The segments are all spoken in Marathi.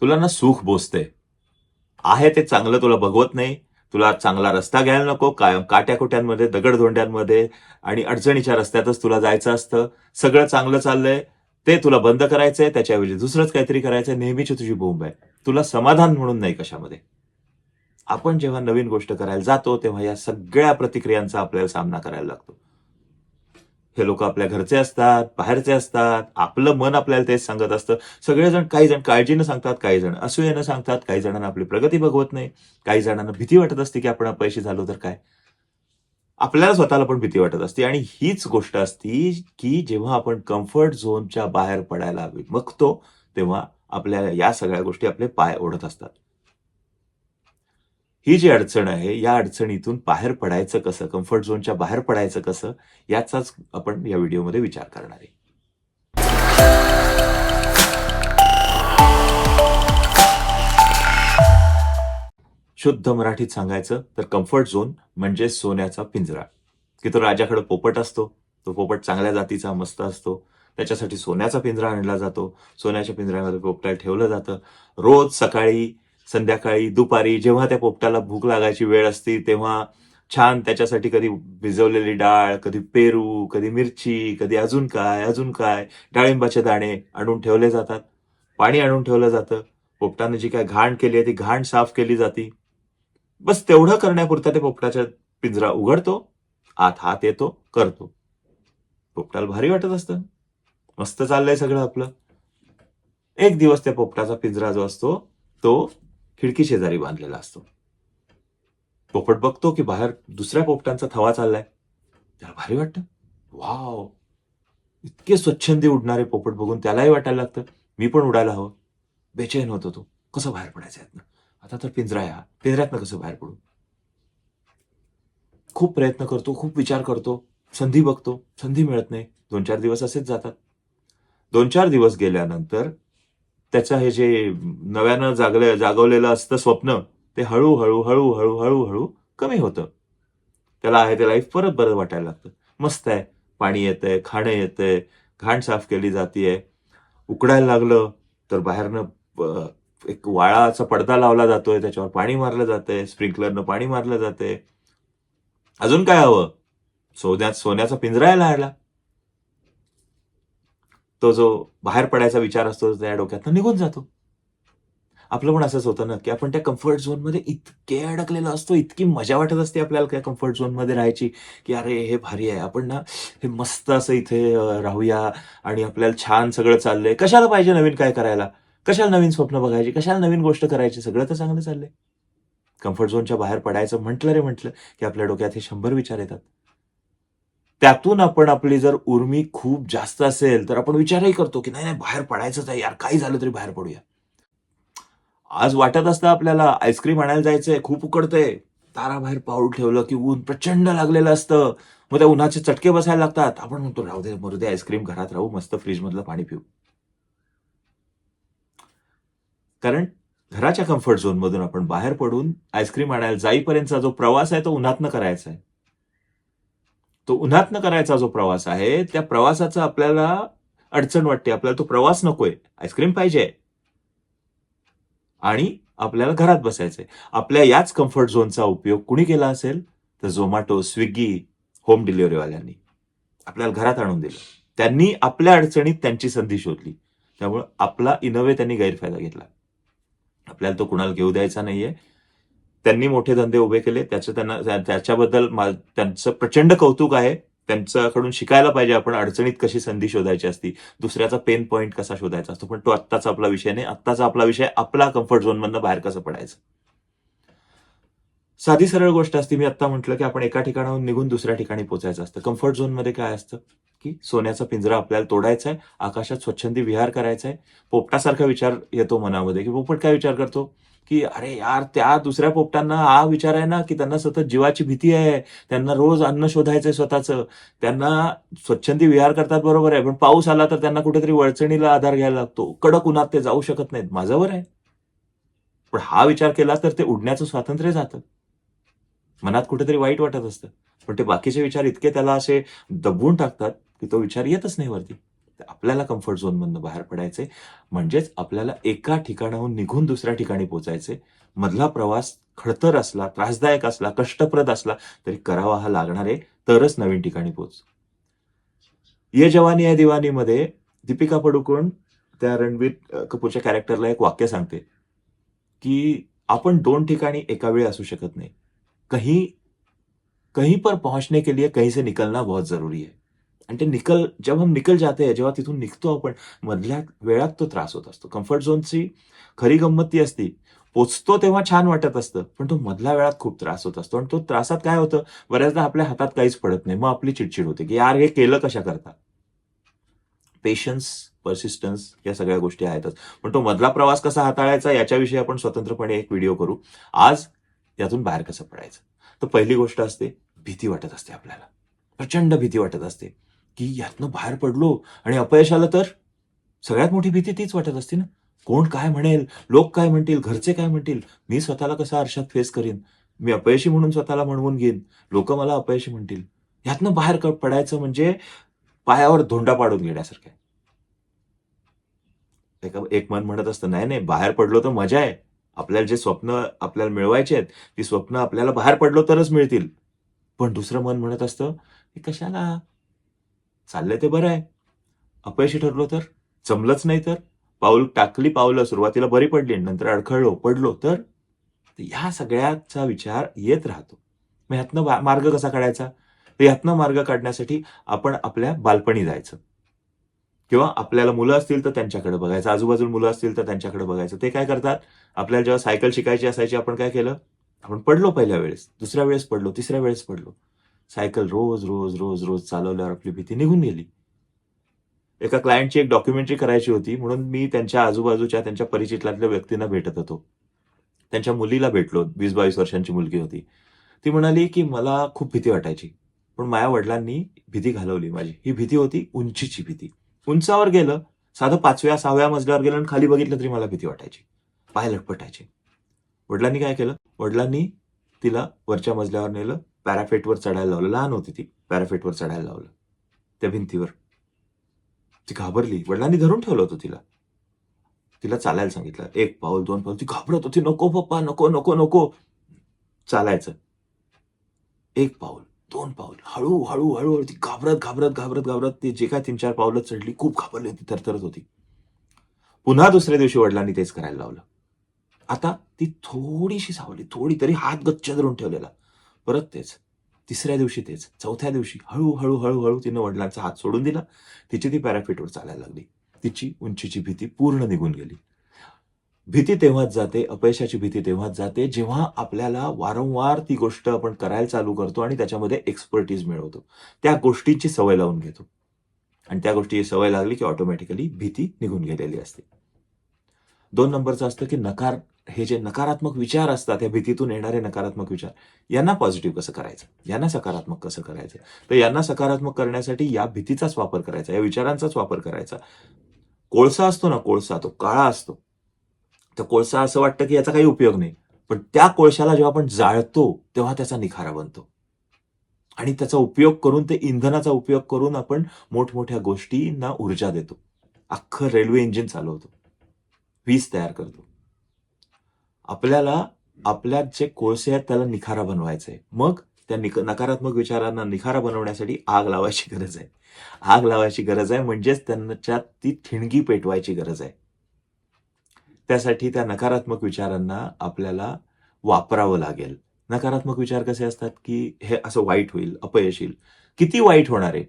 तुला ना सुख बोसते आहे ते चांगलं तुला बघवत नाही. तुला चांगला रस्ता घ्यायला नको. कायम काट्याकुट्यांमध्ये दगडधोंड्यांमध्ये आणि अडचणीच्या रस्त्यातच तुला जायचं असतं. सगळं चांगलं चाललंय. ते तुला बंद करायचंय. त्याच्याऐवजी दुसरंच काहीतरी करायचंय. नेहमीची तुझी बोंब आहे. तुला समाधान म्हणून नाही कशामध्ये. आपण जेव्हा नवीन गोष्ट करायला जातो तेव्हा या सगळ्या प्रतिक्रियांचा आपल्याला सामना करायला लागतो. हे लोक आपल्या घरचे असतात बाहेरचे असतात आपलं मन आपल्याला तेच सांगत असतं. सगळेजण काही जण काळजीनं सांगतात काही जण असूयेनं सांगतात काही जणांना आपली प्रगती बघवत नाही काही जणांना भीती वाटत असते की आपण अपयशी झालो तर काय? आपल्याला स्वतःला पण भीती वाटत असते आणि हीच गोष्ट असती की जेव्हा आपण कम्फर्ट झोनच्या बाहेर पडायला बघतो तेव्हा आपल्या या सगळ्या गोष्टी आपले पाय ओढत असतात. ही जी अडचण आहे या अडचणीतून बाहेर पडायचं कसं कम्फर्ट झोनच्या बाहेर पडायचं कसं याचाच आपण या व्हिडिओमध्ये विचार करणार आहे. शुद्ध मराठीत सांगायचं तर कम्फर्ट झोन म्हणजे सोन्याचा पिंजरा. की तो राजाकडे पोपट असतो तो पोपट चांगल्या जातीचा मस्त असतो त्याच्यासाठी सोन्याचा पिंजरा आणला जातो सोन्याच्या पिंजऱ्यामध्ये पोपटाला ठेवलं जातं. रोज सकाळी संध्याकाळी दुपारी जेव्हा त्या पोपटाला भूक लागायची वेळ असते तेव्हा छान त्याच्यासाठी कधी भिजवलेली डाळ कधी पेरू कधी मिरची कधी अजून काय अजून काय डाळिंबाचे दाणे आणून ठेवले जातात. पाणी आणून ठेवलं जातं. पोपटानं जी काय घाण केली आहे ती घाण साफ केली जाते. बस तेवढं करण्यापुरता ते पोपटाच्या पिंजरा उघडतो आत हात येतो करतो. पोपटाला भारी वाटत असतं. मस्त चाललंय सगळं आपलं. एक दिवस त्या पोपटाचा पिंजरा जो असतो तो खिडकी शेजारी बांधलेला असतो. पोपट बघतो की बाहेर दुसऱ्या पोपटांचा थवा चाललाय. त्याला भारी वाटतं. वाव. इतके स्वच्छंदी उडणारे पोपट बघून त्यालाही वाटायला लागतं. मी पण उडायला हवं. बेचैन होतो तो. कसं बाहेर पडायचं यातनं? आता तर पिंजरा आहे हा पिंजऱ्यातनं कसं बाहेर पडू? खूप प्रयत्न करतो खूप विचार करतो. संधी बघतो. संधी मिळत नाही. दोन चार दिवस असेच जातात. दोन चार दिवस गेल्यानंतर त्याचं हे जे नव्यानं जागले जागवलेलं असतं स्वप्न ते हळूहळू हळूहळू हळूहळू कमी होतं. त्याला आहे ते लाईफ परत बरं वाटायला लागतं. मस्त आहे. पाणी येतंय खाणं येतंय घाण साफ केली जातीये. उकडायला लागलं तर बाहेरनं एक वाळाचा पडदा लावला जातोय त्याच्यावर पाणी मारलं जातंय स्प्रिंकलरनं पाणी मारलं जातंय. अजून काय हवं? सोन्यात सोन्याचा पिंजरा यायला तो जो बाहेर पडायचा विचार असतो त्या डोक्यातनं निघून जातो. आपलं पण असंच होतं ना की आपण त्या कम्फर्ट झोनमध्ये इतके अडकलेलो असतो इतकी मजा वाटत असते आपल्याला त्या कम्फर्ट झोनमध्ये राहायची की अरे हे भारी आहे. आपण ना हे मस्त असं इथे राहूया आणि आपल्याला छान सगळं चाललंय. कशाला पाहिजे नवीन काय करायला? कशाला नवीन स्वप्न बघायची? कशाला नवीन गोष्ट करायची? सगळं तर चांगलं चाललंय. कम्फर्ट झोनच्या बाहेर पडायचं म्हटलं रे म्हटलं की आपल्या डोक्यात हे शंभर विचार येतात. त्यातून आपण आपली जर उर्मी खूप जास्त असेल तर आपण विचारही करतो की नाही नाही बाहेर पडायचंच आहे यार काही झालं तरी बाहेर पडूया. आज वाटत असतं आपल्याला आईस्क्रीम आणायला जायचंय खूप उकडतंय. ताराबाहेर पाऊल ठेवलं की ऊन प्रचंड लागलेलं असतं. मग त्या उन्हाचे चटके बसायला लागतात. आपण म्हणतो राहू दे मरू दे आईस्क्रीम घरात राहू मस्त फ्रीज मधलं पाणी पिऊ. कारण घराच्या कम्फर्ट झोन मधून आपण बाहेर पडून आईस्क्रीम आणायला जाईपर्यंतचा जो प्रवास आहे तो उन्हातनं करायचा आहे. तो उन्हातनं करायचा जो प्रवास आहे त्या प्रवासाचा आपल्याला अडचण वाटते. आपल्याला तो प्रवास नकोय. आईस्क्रीम पाहिजे. आणि आपल्याला घरात बसायचंय. आपल्या याच कम्फर्ट झोनचा उपयोग कुणी केला असेल? तर झोमॅटो स्विगी होम डिलिव्हरीवाल्यांनी आपल्याला घरात आणून दिलं. त्यांनी आपल्या अडचणीत त्यांची संधी शोधली. त्यामुळे आपला इनोवे त्यांनी गैरफायदा घेतला. आपल्याला तो कुणाला घेऊ द्यायचा नाहीये. त्यांनी मोठे धंदे उभे केले. त्याचं त्यांना त्याच्याबद्दल त्यांचं प्रचंड कौतुक आहे. त्यांच्याकडून शिकायला पाहिजे. आपण अडचणीत कशी संधी शोधायची असती? दुसऱ्याचा पेन पॉईंट कसा शोधायचा असतो? पण तो आत्ताचा आपला विषय नाही. आत्ताचा आपला विषय आपला कम्फर्ट झोनमधनं बाहेर कसं पडायचं? साधी सरळ गोष्ट असते. मी आता म्हटलं की आपण एका ठिकाणाहून निघून दुसऱ्या ठिकाणी पोचायचं असतं. कम्फर्ट झोनमध्ये काय असतं? की सोन्याचा पिंजरा आपल्याला तोडायचा आहे आकाशात स्वच्छंदी विहार करायचा आहे पोपटासारखा विचार येतो मनामध्ये की पोपट काय विचार करतो? की अरे यार त्या दुसऱ्या पोपटांना हा विचार आहे ना की त्यांना सतत जीवाची भीती आहे. त्यांना रोज अन्न शोधायचंय स्वतःचं. त्यांना स्वच्छंदी विहार करतात बरोबर आहे पण पाऊस आला तर त्यांना कुठेतरी वळचणीला आधार घ्यायला लागतो. कडक उन्हात ते जाऊ शकत नाहीत. माझ्यावर आहे. पण हा विचार केला तर ते उडण्याचं स्वातंत्र्य जातं. मनात कुठेतरी वाईट वाटत असतं. पण ते बाकीचे विचार इतके त्याला असे दबवून टाकतात की तो विचार येतच नाही वरती. तर आपल्याला कम्फर्ट झोनमधनं बाहेर पडायचंय. म्हणजेच आपल्याला एका ठिकाणाहून निघून दुसऱ्या ठिकाणी पोहोचायचे मधला प्रवास खडतर असला त्रासदायक असला कष्टप्रद असला तरी करावा हा लागणार आहे. तरच नवीन ठिकाणी पोच. ये जवानी या दिवानीमध्ये दीपिका पडुकोण त्या रणबीर कपूरच्या कॅरेक्टरला एक वाक्य सांगते की आपण दोन ठिकाणी एका वेळी असू शकत नाही. कहीं कहीं पर पहुंचने के लिए कहीं से निकलना बहुत जरूरी है. आणि ते निकल जेव्हा हम निकल जाते जेव्हा तिथून निघतो आपण मधल्या वेळात तो त्रास होत असतो. कम्फर्ट झोनची खरी गंमत ती असती. पोचतो तेव्हा छान वाटत असतं पण तो मधल्या वेळात खूप त्रास होत असतो. आणि तो त्रासात काय होतं बऱ्याचदा आपल्या हातात काहीच पडत नाही. मग आपली चिडचिड होते की यार हे केलं कशा करता? पेशन्स पर्सिस्टन्स या सगळ्या गोष्टी आहेतच. पण तो मधला प्रवास कसा हाताळायचा याच्याविषयी आपण स्वतंत्रपणे एक व्हिडिओ करू. आज यातून बाहेर कसं पडायचं? तर पहिली गोष्ट असते भीती वाटत असते आपल्याला. प्रचंड भीती वाटत असते. की यातनं बाहेर पडलो आणि अपयश आलं तर? सगळ्यात मोठी भीती तीच वाटत असते ना. कोण काय म्हणेल? लोक काय म्हणतील? घरचे काय म्हणतील? मी स्वतःला कसा आरशात फेस करीन? मी अपयशी म्हणून स्वतःला म्हणवून घेईन? लोक मला अपयशी म्हणतील? यातनं बाहेर पडायचं म्हणजे पायावर धोंडा पाडून घेण्यासारखं आहे. एका एक मन म्हणत असतं नाही नाही बाहेर पडलो तर मजा आहे. आपल्याला जे स्वप्न आपल्याला मिळवायचे आहेत ती स्वप्न आपल्याला बाहेर पडलो तरच मिळतील. पण दुसरं मन म्हणत असतं हे कशाला? चाललंय ते बरं आहे. अपयशी ठरलो तर? जमलंच नाही तर? पाऊल टाकली पावलं सुरुवातीला बरी पडली नंतर अडखळलो पडलो तर? ह्या सगळ्याचा विचार येत राहतो. मग ह्यातनं मार्ग कसा काढायचा? तर ह्यातनं मार्ग काढण्यासाठी आपण आपल्या बालपणी जायचं. किंवा आपल्याला मुलं असतील तर त्यांच्याकडे बघायचं. आजूबाजूला मुलं असतील तर त्यांच्याकडे बघायचं. ते काय करतात? आपल्याला जेव्हा सायकल शिकायची असायची आपण काय केलं? आपण पडलो पहिल्या वेळेस. दुसऱ्या वेळेस पडलो तिसऱ्या वेळेस पडलो. सायकल रोज रोज रोज रोज चालवल्यावर आपली भीती निघून गेली. एका क्लायंटची एक डॉक्युमेंटरी करायची होती म्हणून मी त्यांच्या आजूबाजूच्या त्यांच्या परिचितलातल्या व्यक्तींना भेटत होतो. त्यांच्या मुलीला भेटलो वीस बावीस वर्षांची मुलगी होती. ती म्हणाली की मला खूप भीती वाटायची पण माझ्या वडिलांनी भीती घालवली माझी. ही भीती होती उंचीची भीती. उंचावर गेलं साधं पाचव्या सहाव्या मजल्यावर गेलं आणि खाली बघितलं तरी मला भीती वाटायची. पाय लटपटायचे. वडिलांनी काय केलं? वडिलांनी तिला वरच्या मजल्यावर नेलं पॅराफेटवर चढायला लावलं. लहान होती ती पॅराफेटवर चढायला लावलं. त्या भिंतीवर. ती घाबरली. वडिलांनी धरून ठेवलं होतं तिला. तिला चालायला सांगितलं. एक पाऊल दोन पाऊल. ती घाबरत होती. नको पप्पा नको नको नको. चालायचं. एक पाऊल दोन पाऊल. हळू हळू हळूहळू ती घाबरत घाबरत घाबरत घाबरत ती जे काय तीन चार पावलं चढली. खूप घाबरली होती. थरथरत होती. पुन्हा दुसऱ्या दिवशी वडिलांनी तेच करायला लावलं. आता ती थोडीशी सावली थोडी तरी हात गच्च धरून ठेवलेला. परत तेच. तिसऱ्या दिवशी तेच. चौथ्या दिवशी हळूहळू हळूहळू तिनं वडिलांचा हात सोडून दिला. तिची ती पॅराफिटवर चालायला लागली. तिची उंचीची भीती पूर्ण निघून गेली. भीती तेव्हाच जाते अपयशाची भीती तेव्हाच जाते जेव्हा आपल्याला वारंवार ती गोष्ट आपण करायला चालू करतो आणि त्याच्यामध्ये एक्सपर्टीज मिळवतो. त्या गोष्टीची सवय लावून घेतो. आणि त्या गोष्टीची सवय लागली की ऑटोमॅटिकली भीती निघून गेलेली असते. दोन नंबरचं असतं की नकार हे जे नकारात्मक विचार असतात या भीतीतून येणारे नकारात्मक विचार यांना पॉझिटिव्ह कसं करायचं? यांना सकारात्मक कसं करायचं? तर यांना सकारात्मक करण्यासाठी या भीतीचाच वापर करायचा या विचारांचाच वापर करायचा. कोळसा असतो ना कोळसा तो काळा असतो. तर कोळसा असं वाटतं की याचा काही उपयोग नाही. पण त्या कोळशाला जेव्हा आपण जाळतो तेव्हा त्याचा निखारा बनतो. आणि त्याचा उपयोग करून ते इंधनाचा उपयोग करून आपण मोठमोठ्या गोष्टींना ऊर्जा देतो. अख्खं रेल्वे इंजिन चालवतो. वीज तयार करतो. आपल्याला आपल्यात जे कोळसे आहेत त्याला निखारा बनवायचा आहे मग त्या निक नकारात्मक विचारांना निखारा बनवण्यासाठी आग लावायची गरज आहे. आग लावायची गरज आहे म्हणजेच त्यांच्यात ती ठिणगी पेटवायची गरज आहे. त्यासाठी त्या नकारात्मक विचारांना आपल्याला वापरावं लागेल. नकारात्मक विचार कसे असतात की हे असं वाईट होईल अपयश येईल किती वाईट होणार आहे?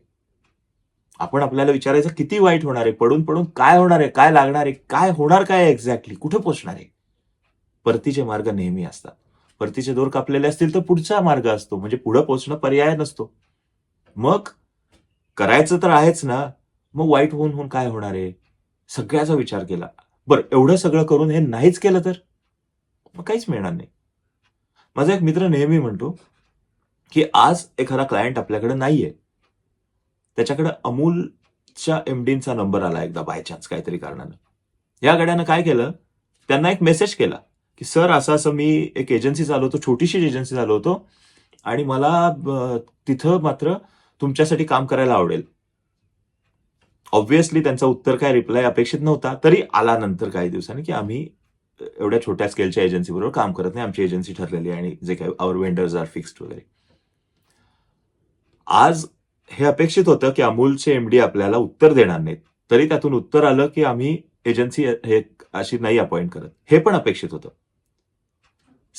आपण आपल्याला विचारायचं किती वाईट होणार आहे? पडून पडून काय होणार आहे? काय लागणार आहे? काय होणार काय एक्झॅक्टली कुठे पोचणार आहे? परतीचे मार्ग नेहमी असतात. परतीचे दोर कापलेले असतील तर पुढचा मार्ग असतो. म्हणजे पुढं पोचणं पर्याय नसतो. मग करायचं तर आहेच ना? मग वाईट होऊन होऊन काय होणार आहे? सगळ्याचा विचार केला. बरं एवढं सगळं करून हे नाहीच केलं तर? मग काहीच मिळणार नाही. माझा एक मित्र नेहमी म्हणतो की आज एखादा क्लायंट आपल्याकडे नाहीये. त्याच्याकडे अमूलच्या एमडीचा नंबर आला एकदा बाय चान्स काहीतरी कारणानं. या गड्यानं काय केलं? त्यांना एक मेसेज केला. की सर असं असं मी एक एजन्सी चालवतो छोटीशी एजन्सी चालवतो आणि मला तिथं मात्र तुमच्यासाठी काम करायला आवडेल. ऑब्व्हियसली त्यांचा उत्तर काय रिप्लाय अपेक्षित नव्हता तरी आला नंतर काही दिवसांनी की आम्ही एवढ्या छोट्या स्केलच्या एजन्सी बरोबर काम करत नाही आमची एजन्सी ठरलेली आहे आणि जे काही आवर वेंडर्स आर फिक्स्ड वगैरे. आज हे अपेक्षित होतं की अमूलचे एमडी आपल्याला उत्तर देणार नाहीत. तरी त्यातून उत्तर आलं की आम्ही एजन्सी हे अशी नाही अपॉइंट करत. हे पण अपेक्षित होतं.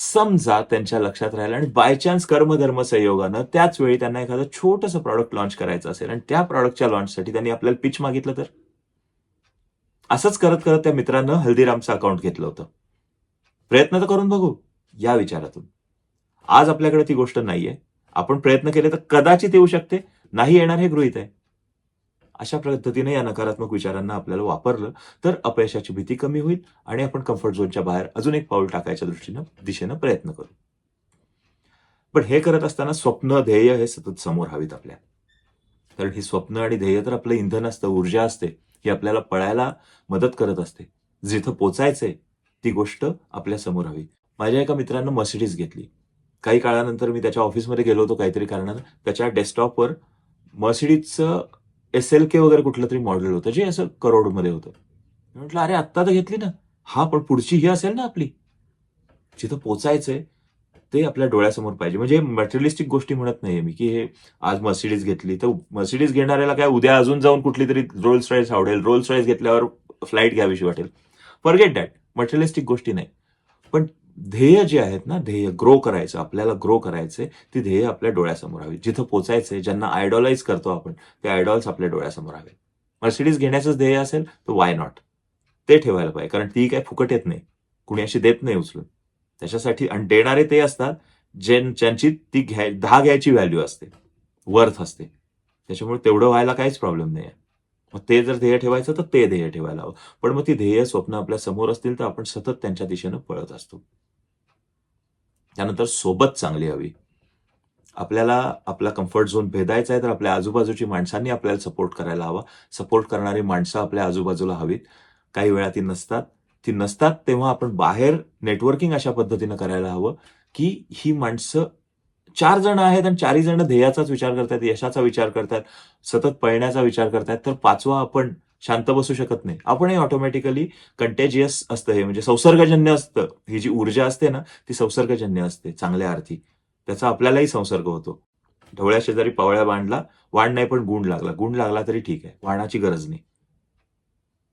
समजा त्यांच्या लक्षात राहिलं आणि बाय चान्स कर्मधर्म संयोगानं त्याच वेळी त्यांना एखादं छोटंसं प्रॉडक्ट लॉन्च करायचं असेल आणि त्या प्रॉडक्टच्या लॉन्चसाठी त्यांनी आपल्याला पिच मागितलं तर? असंच करत करत त्या मित्रानं हल्दीरामचं अकाउंट घेतलं होतं. प्रयत्न तर करून बघू या विचारातून. आज आपल्याकडे ती गोष्ट नाहीये. आपण प्रयत्न केले तर कदाचित येऊ शकते. नाही येणार हे गृहित आहे. अशा पद्धतीने या नकारात्मक विचारांना आपल्याला वापरलं तर अपयशाची भीती कमी होईल आणि आपण कम्फर्ट झोनच्या बाहेर अजून एक पाऊल टाकायच्या दृष्टीनं दिशेनं प्रयत्न करू. पण हे करत असताना स्वप्न ध्येय हे सतत समोर हवीत आपल्या कारण ही स्वप्न आणि ध्येय तर आपलं इंधन असतं ऊर्जा असते ही आपल्याला पळायला मदत करत असते. जिथं पोचायचंय ती गोष्ट आपल्यासमोर हवी. माझ्या एका मित्रानं मर्सिडीज घेतली. काही काळानंतर मी त्याच्या ऑफिसमध्ये गेलो होतो काहीतरी कारणानं. त्याच्या डेस्कटॉपवर मर्सिडीजचं एस एल के वगैरे कुठलं तरी मॉडेल होतं जे असं करोडमध्ये होतं. म्हटलं अरे आत्ता तर घेतली ना. हा पण पुढची ही असेल ना आपली. जिथं पोचायचंय ते आपल्या डोळ्यासमोर पाहिजे. म्हणजे मटेरियलिस्टिक गोष्टी म्हणत नाही मी की हे आज मर्सिडीज घेतली. तर मर्सिडीज घेणाऱ्याला काय उद्या अजून जाऊन कुठली तरी रोल्स रॉईस आवडेल. रोल्स रॉईस घेतल्यावर फ्लाईट घ्यावीशी वाटेल. फॉरगेट दॅट मटेरियलिस्टिक गोष्टी नाही. पण ध्येय जे आहेत ना ध्येय ग्रो करायचं आपल्याला ग्रो करायचे ती ध्येय आपल्या डोळ्यासमोर हवी. जिथं पोचायचंय ज्यांना आयडॉलाइज करतो आपण ते आयडॉल्स आपल्या डोळ्यासमोर हवे. मर्सिडीज घेण्याचंच ध्येय असेल तर वाय नॉट ते ठेवायला पाहिजे कारण ती काय फुकट येत नाही. कुणी अशी देत नाही उचलून. त्याच्यासाठी आणि देणारे ते असतात ज्यां ज्यांची ती घ्याय दहा घ्यायची व्हॅल्यू असते. वर्थ असते. त्याच्यामुळे तेवढं व्हायला काहीच प्रॉब्लेम नाही आहे मग ते जर ध्येय ठेवायचं तर ते ध्येय ठेवायला हवं. पण मग ती ध्येय स्वप्न आपल्यासमोर असतील तर आपण सतत त्यांच्या दिशेनं पळत असतो. त्यानंतर सोबत चांगली हवी. आपल्याला आपला कम्फर्ट झोन भेदायचा आहे तर आपल्या आजूबाजूची माणसांनी आपल्याला सपोर्ट करायला हवा. सपोर्ट करणारी माणसं आपल्या आजूबाजूला हवीत. काही वेळा ती नसतात. ती नसतात तेव्हा आपण बाहेर नेटवर्किंग अशा पद्धतीनं करायला हवं की ही माणसं चार जण आहेत आणि चारही जण ध्येयाचाच विचार करतात यशाचा विचार करतात सतत पळण्याचा विचार करतात तर पाचवा आपण शांत बसू शकत नाही. आपणही ऑटोमॅटिकली कंटेजियस असतं हे म्हणजे संसर्गजन्य असतं. ही जी ऊर्जा असते ना ती संसर्गजन्य असते चांगल्या अर्थी. त्याचा आपल्यालाही संसर्ग होतो. ढवळ्या शेजारी पावळ्या बांधला वाण नाही पण गुण लागला. गुण लागला तरी ठीक आहे वाणाची गरज नाही.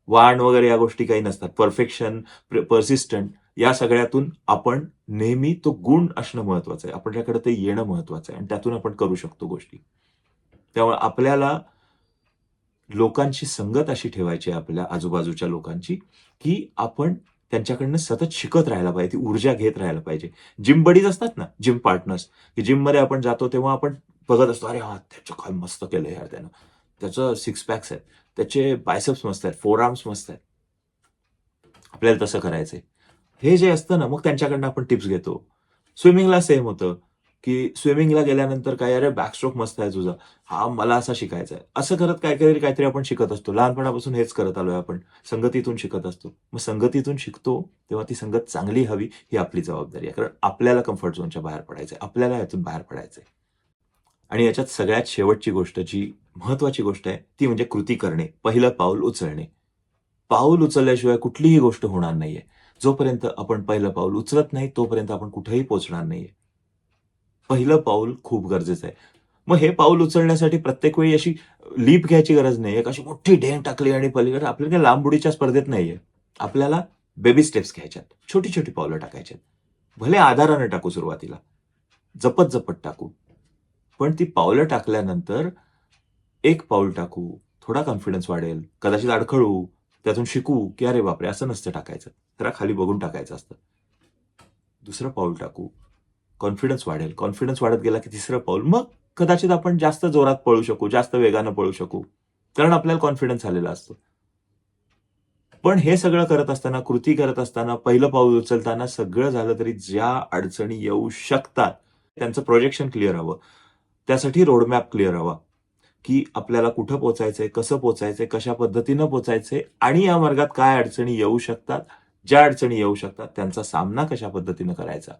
वाण वगैरे या गोष्टी काही नसतात. परफेक्शन परसिस्टंट या सगळ्यातून आपण नेहमी तो गुण असणं महत्वाचं आहे. आपल्याकडे ते येणं महत्वाचं आहे आणि त्यातून आपण करू शकतो गोष्टी. त्यामुळे आपल्याला लोकांची संगत अशी ठेवायची आहे आपल्या आजूबाजूच्या लोकांची की आपण त्यांच्याकडनं सतत शिकत राहायला पाहिजे ती ऊर्जा घेत राहायला पाहिजे. जिम बडीज असतात ना जिम पार्टनर्स की जिममध्ये आपण जातो तेव्हा आपण बघत असतो अरे हा त्याचं काय मस्त केलं यार त्यानं. त्याचं सिक्स पॅक्स आहेत त्याचे बायसेप्स मस्त आहेत फोर आर्म्स मस्त आहेत. आपल्याला तसं करायचंय. हे जे असतं ना मग त्यांच्याकडनं आपण टिप्स घेतो. स्विमिंगला सेम होतं की स्विमिंगला गेल्यानंतर काय अरे बॅकस्ट्रोक मस्त आहे तुझा. हा मला असा शिकायचा आहे. असं करत काहीतरी काहीतरी आपण शिकत असतो. लहानपणापासून हेच करत आलोय आपण. संगतीतून शिकत असतो. मग संगतीतून शिकतो तेव्हा ती संगत चांगली हवी ही आपली जबाबदारी आहे. कारण आपल्याला कम्फर्ट झोनच्या बाहेर पडायचं आहे. आपल्याला यातून बाहेर पडायचंय आणि याच्यात सगळ्यात शेवटची गोष्ट जी महत्वाची गोष्ट आहे ती म्हणजे कृती करणे. पहिलं पाऊल उचलणे. पाऊल उचलल्याशिवाय कुठलीही गोष्ट होणार नाहीये. जोपर्यंत आपण पहिलं पाऊल उचलत नाही तोपर्यंत आपण कुठेही पोहोचणार नाहीये. पहिलं पाऊल खूप गरजेचं आहे. मग हे पाऊल उचलण्यासाठी प्रत्येक वेळी अशी लीप घ्यायची गरज नाही एक अशी मोठी ढेंग टाकली आणि पलीकडे आपल्याला काही लांबुडीच्या स्पर्धेत नाहीये. आपल्याला बेबी स्टेप्स घ्यायच्यात. छोटी छोटी पावलं टाकायच्यात. भले आधाराने टाकू सुरुवातीला. जपत जपत टाकू. पण ती पावलं टाकल्यानंतर एक पाऊल टाकू. थोडा कॉन्फिडन्स वाढेल. कदाचित अडखळू. त्यातून शिकू की अरे बापरे असं नसतं टाकायचं. जरा खाली बघून टाकायचं असतं. दुसरं पाऊल टाकू. कॉन्फिडन्स वाढेल. कॉन्फिडन्स वाढत गेला की तिसरं पाऊल. मग कदाचित आपण जास्त जोरात पळू शकू जास्त वेगानं पळू शकू. कारण आपल्याला कॉन्फिडन्स आलेला असतो. पण हे सगळं करत असताना कृती करत असताना पहिलं पाऊल उचलताना सगळं झालं तरी ज्या अडचणी येऊ शकतात त्यांचं प्रोजेक्शन क्लिअर हवं. त्यासाठी रोडमॅप क्लिअर हवा. की आपल्याला कुठं पोचायचंय कसं पोचायचंय कशा पद्धतीनं पोचायचंय आणि या मार्गात काय अडचणी येऊ शकतात ज्या अडचणी येऊ शकतात त्यांचा सामना कशा पद्धतीनं करायचा?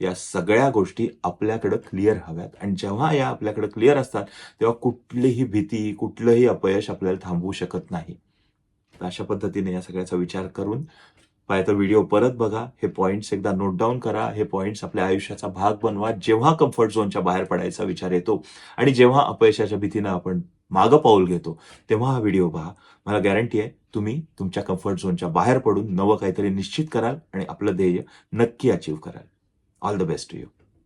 या सगळ्या गोष्टी आपल्याकडं क्लिअर हव्यात. आणि जेव्हा या आपल्याकडे क्लिअर असतात तेव्हा कुठलीही भीती कुठलंही अपयश आपल्याला थांबवू शकत नाही. अशा पद्धतीने या सगळ्याचा विचार करून पाहिजे तर व्हिडिओ परत बघा. हे पॉईंट्स एकदा नोट डाऊन करा. हे पॉईंट्स आपल्या आयुष्याचा भाग बनवा. जेव्हा कम्फर्ट झोनच्या बाहेर पडायचा विचार येतो आणि जेव्हा अपयशाच्या भीतीनं आपण मागं पाऊल घेतो तेव्हा हा व्हिडिओ पहा. मला गॅरंटी आहे तुम्ही तुमच्या कम्फर्ट झोनच्या बाहेर पडून नवं काहीतरी निश्चित कराल आणि आपलं ध्येय नक्की अचीव्ह कराल. All the best to you